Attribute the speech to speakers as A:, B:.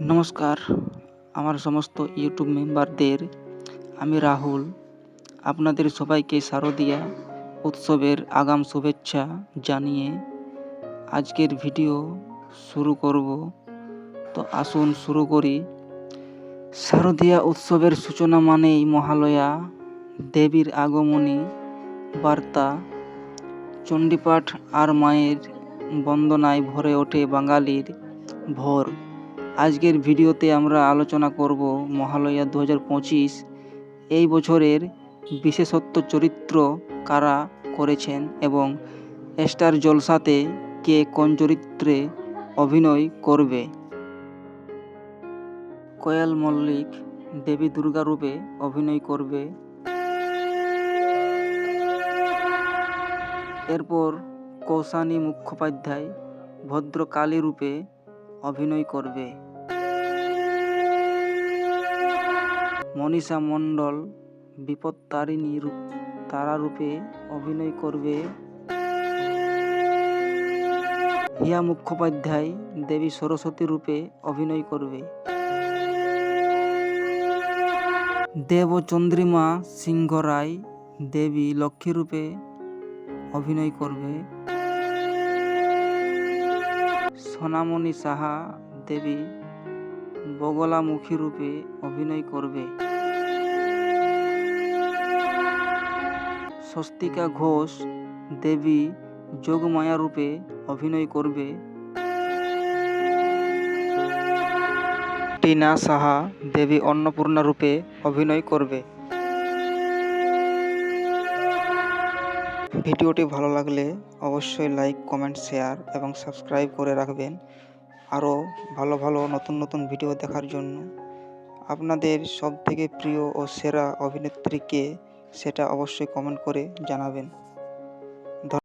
A: নমস্কার, আমার সমস্ত ইউটিউব মেম্বারদের, আমি রাহুল। আপনাদের সবাইকে শারদীয়া উৎসবের আগাম শুভেচ্ছা জানিয়ে আজকের ভিডিও শুরু করব। তো আসুন শুরু করি। শারদীয়া উৎসবের সূচনা মানেই মহালয়া, দেবীর আগমনী, বার্তা। চণ্ডীপাঠ আর মায়ের বন্দনায় ভরে ওঠে বাঙালির ভোর। আজকের ভিডিওতে আমরা আলোচনা করব মহালয়া দু হাজার পঁচিশ। এই বছরের বিশেষত্ব চরিত্র কারা করেছেন এবং স্টার জলসাতে কে কোন চরিত্রে অভিনয় করবে? কোয়েল মল্লিক দেবী দুর্গা রূপে অভিনয় করবে। এরপর কৌশানী মুখোপাধ্যায় ভদ্রকালী রূপে অভিনয় করবে। মনীষা মণ্ডল বিপত্তারিণী রূপ, তারা রূপে অভিনয় করবে। হিয়া মুখোপাধ্যায় দেবী সরস্বতী রূপে অভিনয় করবে। দেব চন্দ্রিমা সিংহ রায় দেবী লক্ষ্মী রূপে অভিনয় করবে। সোনামণি সাহা দেবী বগলামুখী রূপে অভিনয় করবে। স্বস্তিকা ঘোষ দেবী যোগমায়া রূপে অভিনয় করবে। টিনা সাহা দেবী অন্নপূর্ণা রূপে অভিনয় করবে। ভিডিওটি ভালো লাগলে অবশ্যই লাইক, কমেন্ট, শেয়ার এবং সাবস্ক্রাইব করে রাখবেন। আরও ভালো ভালো নতুন নতুন ভিডিও দেখার জন্য। আপনাদের সবথেকে প্রিয় ও সেরা অভিনেত্রীকে সেটা অবশ্যই কমেন্ট করে জানাবেন।